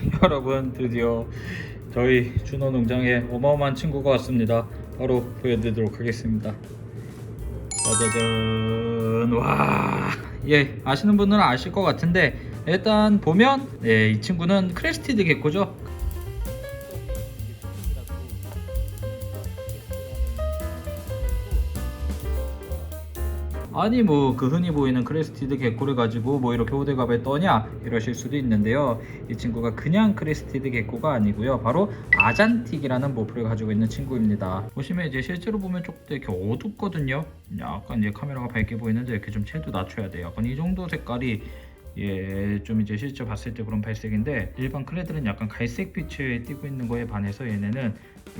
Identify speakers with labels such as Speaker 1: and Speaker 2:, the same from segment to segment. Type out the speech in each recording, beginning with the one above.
Speaker 1: 여러분 드디어 저희 준호 농장에 어마어마한 친구가 왔습니다. 바로 보여드리도록 하겠습니다. 짜자잔 와. 예 아시는 분들은 아실 것 같은데 일단 보면 예, 이 친구는 크레스티드 개코죠. 아니 뭐 그 흔히 보이는 크레스티드 개코를 가지고 뭐 이렇게 호들갑에 떠냐? 이러실 수도 있는데요. 이 친구가 그냥 크레스티드 개코가 아니고요. 바로 아잔틱이라는 모프를 가지고 있는 친구입니다. 보시면 이제 실제로 보면 조금 더 이렇게 어둡거든요. 약간 이제 카메라가 밝게 보이는데 이렇게 좀 채도 낮춰야 돼요. 약간 이 정도 색깔이 예, 좀 이제 실제 봤을 때 그런 발색인데 일반 클레들은 약간 갈색 빛을 띠고 있는 거에 반해서 얘네는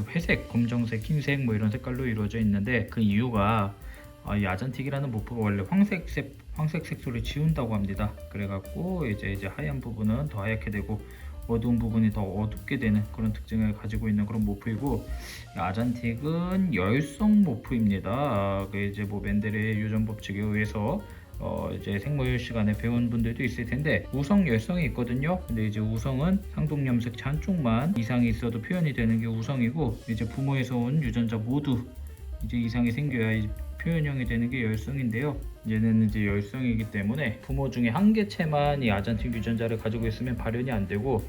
Speaker 1: 회색, 검정색, 흰색 뭐 이런 색깔로 이루어져 있는데 그 이유가 아, 이 아잔틱이라는 모프가 원래 황색색 황색 색소를 지운다고 합니다. 그래갖고 이제 이제 하얀 부분은 더 하얗게 되고 어두운 부분이 더 어둡게 되는 그런 특징을 가지고 있는 그런 모프이고 이 아잔틱은 열성 모프입니다. 아, 그 이제 뭐 멘델의 유전 법칙에 의해서 어 이제 생물 시간에 배운 분들도 있을 텐데 우성 열성이 있거든요. 근데 이제 우성은 상동 염색체 한쪽만 이상이 있어도 표현이 되는 게 우성이고 이제 부모에서 온 유전자 모두 이제 이상이 생겨야 이 표현형이 되는 게 열성인데요. 얘는 이제 열성이기 때문에 부모 중에 한 개체만 이 아잔틱 유전자를 가지고 있으면 발현이 안 되고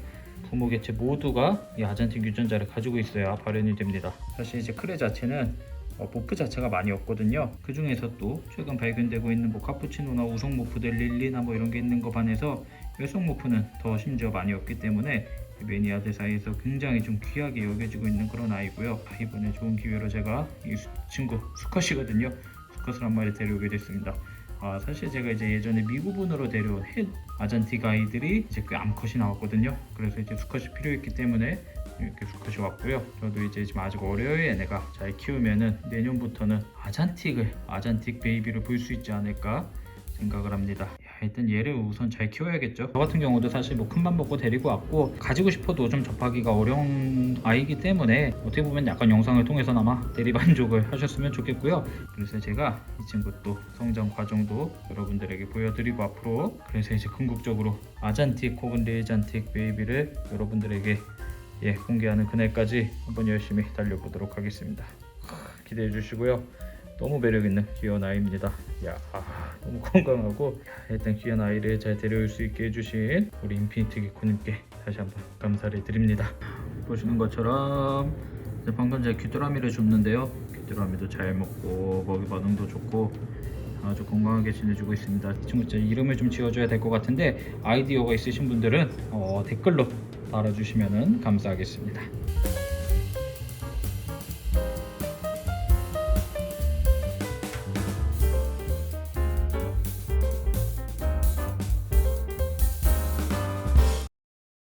Speaker 1: 부모 개체 모두가 이 아잔틱 유전자를 가지고 있어야 발현이 됩니다. 사실 이제 크레 자체는 어, 모프 자체가 많이 없거든요. 그 중에서 또 최근 발견되고 있는 뭐 카푸치노나 우성 모프들 릴리나 뭐 이런 게 있는 거 반해서 열성 모프는 더 심지어 많이 없기 때문에 매니아들 사이에서 굉장히 좀 귀하게 여겨지고 있는 그런 아이고요. 아, 이번에 좋은 기회로 제가 이 수- 친구 수컷이거든요. 수컷을 한 마리 데려오게 됐습니다. 아, 사실 제가 이제 예전에 미국분으로 데려온 햇 아잔틱 아이들이 이제 그 암컷이 나왔거든요. 그래서 이제 수컷이 필요했기 때문에 이렇게 수컷이 왔고요. 저도 이제 지금 아직 어려요 얘네가 잘 키우면은 내년부터는 아잔틱을 아잔틱 베이비를 볼 수 있지 않을까 생각을 합니다. 야, 일단 얘를 우선 잘 키워야겠죠. 저 같은 경우도 사실 뭐 큰맘 먹고 데리고 왔고 가지고 싶어도 좀 접하기가 어려운 아이기 때문에 어떻게 보면 약간 영상을 통해서나마 대리만족을 하셨으면 좋겠고요. 그래서 제가 이 친구 또 성장 과정도 여러분들에게 보여드리고 앞으로 그래서 이제 궁극적으로 아잔틱 혹은 레이잔틱 베이비를 여러분들에게 예, 공개하는 그날까지 한번 열심히 달려보도록 하겠습니다. 크, 기대해 주시고요. 너무 매력 있는 귀여운 아이입니다. 야, 아, 너무 건강하고 일단 귀한 아이를 잘 데려올 수 있게 해주신 우리 인피니트 기코님께 다시 한번 감사를 드립니다. 보시는 것처럼 방금 제가 귀뚜라미를 줬는데요. 귀뚜라미도 잘 먹고 먹이 반응도 좋고 아주 건강하게 지내주고 있습니다. 이 친구 진짜 이름을 좀 지어줘야 될 것 같은데 아이디어가 있으신 분들은 어, 댓글로 달아주시면 감사하겠습니다.